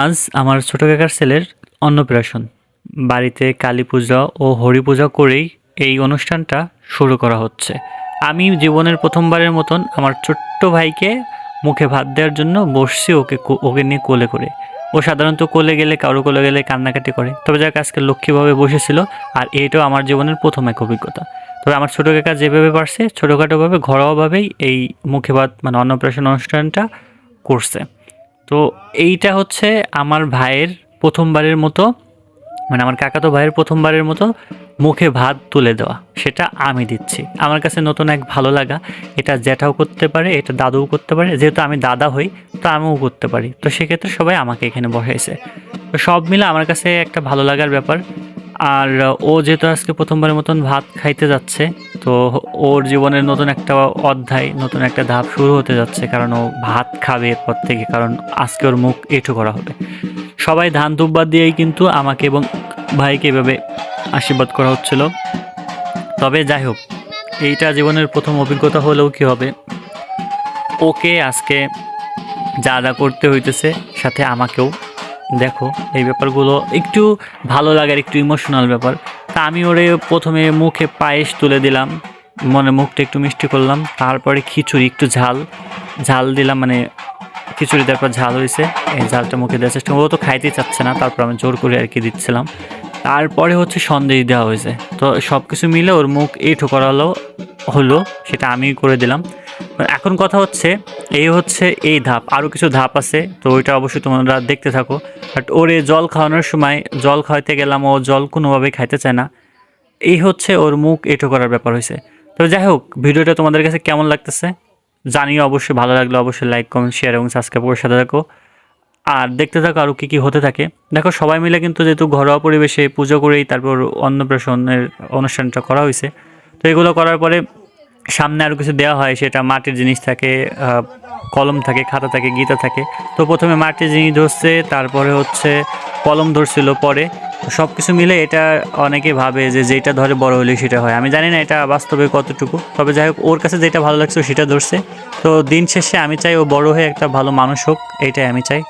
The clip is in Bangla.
আজ আমার ছোটো কাকার ছেলের অন্নপ্রাশন। বাড়িতে কালী পূজা ও হরি পূজা করেই এই অনুষ্ঠানটা শুরু করা হচ্ছে। আমি জীবনের প্রথমবারের মতন আমার ছোট্ট ভাইকে মুখে ভাত দেওয়ার জন্য বসছি ওকে ওকে নিয়ে কোলে করে। ও সাধারণত কোলে গেলে, কারও কোলে গেলে কান্নাকাটি করে। তবে যাক, আজকে লক্ষ্মীভাবে বসেছিল আর এইটাও আমার জীবনের প্রথম এক অভিজ্ঞতা। তবে আমার ছোটো কাকা যেভাবে পারছে ছোটোখাটোভাবে ঘরোয়াভাবেই এই মুখে ভাত মানে অন্নপ্রাশন অনুষ্ঠানটা করছে। তো এইটা হচ্ছে আমার ভাইয়ের প্রথমবারের মতো মানে আমার কাকাতো ভাইয়ের প্রথমবারের মতো মুখে ভাত তুলে দেওয়া। সেটা আমি দিচ্ছি। আমার কাছে নতুন এক ভালো লাগা। এটা জ্যাঠাও করতে পারে, এটা দাদুও করতে পারে। যেহেতু আমি দাদা হই, তো আমিও করতে পারি। তো সেক্ষেত্রে সবাই আমাকে এখানে বসাইছে। তো সব মিলে আমার কাছে একটা ভালো লাগার ব্যাপার। আর ও যেহেতু আজকে প্রথমবারের মতন ভাত খাইতে যাচ্ছে তো ওর জীবনের নতুন একটা অধ্যায়, নতুন একটা ধাপ শুরু হতে যাচ্ছে, কারণ ও ভাত খাবে এরপর থেকে, কারণ আজকে ওর মুখ এঁঠো করা হবে। সবাই ধান দুব্বা দিয়েই কিন্তু আমাকে এবং ভাইকে এভাবে আশীর্বাদ করা হচ্ছিল। তবে যাই হোক, এইটা জীবনের প্রথম অভিজ্ঞতা হলেও কি হবে? ওকে আজকে যা যা করতে হইতেছে, সাথে আমাকেও দেখো, এই ব্যাপারগুলো একটু ভালো লাগার একটু ইমোশনাল ব্যাপার। তা আমি ওরে প্রথমে মুখে পায়েস তুলে দিলাম, মনে মুখটা একটু মিষ্টি করলাম, তারপরে খিচুড়ি, একটু ঝাল। ঝাল দিলাম মানে খিচুড়ি তারপর ঝাল হয়েছে, এই ঝালটা মুখে দেওয়ার চেষ্টা ও তো খাইতেই চাচ্ছে না, তারপর আমি জোর করে আর কি দিচ্ছিলাম। তারপরে হচ্ছে সন্দেশ দেওয়া হয়েছে। তো সব কিছু মিলে ওর মুখ এইঠো করালো হলো, সেটা আমি করে দিলাম। এখন কথা হচ্ছে, এই হচ্ছে এই ধাপ। আরও কিছু ধাপ আছে, তো ওইটা অবশ্যই তোমরা দেখতে থাকো। বাট ওরে জল খাওয়ানোর সময়, জল খাওয়াইতে গেলাম ও জল কোনোভাবেই খাইতে চায় না। এই হচ্ছে ওর মুখ, এঁটো করার ব্যাপার হয়েছে তো যাই হোক, ভিডিওটা তোমাদের কাছে কেমন লাগতেছে? জানিও অবশ্যই, ভালো লাগলে অবশ্যই লাইক কমেন্ট শেয়ার এবং সাবস্ক্রাইব করে সাথে থাকো। আর দেখতে থাকো আরও কী কী হতে থাকে। দেখো, সবাই মিলে কিন্তু যেহেতু ঘরোয়া পরিবেশে পুজো করেই তারপর অন্নপ্রাশনের অনুষ্ঠানটা করা হয়েছে তো এগুলো করার পরে সামনে আরও কিছু দেওয়া হয়, সেটা মাটির জিনিস থাকে কলম থাকে, খাতা থাকে, গীতা থাকে। তো প্রথমে মাটির জিনিস ধরছে, তারপরে হচ্ছে কলম ধরছিল পরে। সব কিছু মিলে এটা অনেকে ভাবে যে যেটা ধরে বড় হলে সেটা হয়। আমি জানি না এটা বাস্তবে কতটুকু, তবে যাই হোক, ওর কাছে যেটা ভালো লাগছে সেটা ধরছে। তো দিন শেষে আমি চাই ও বড় হয়ে একটা ভালো মানুষ হোক, এটাই আমি চাই।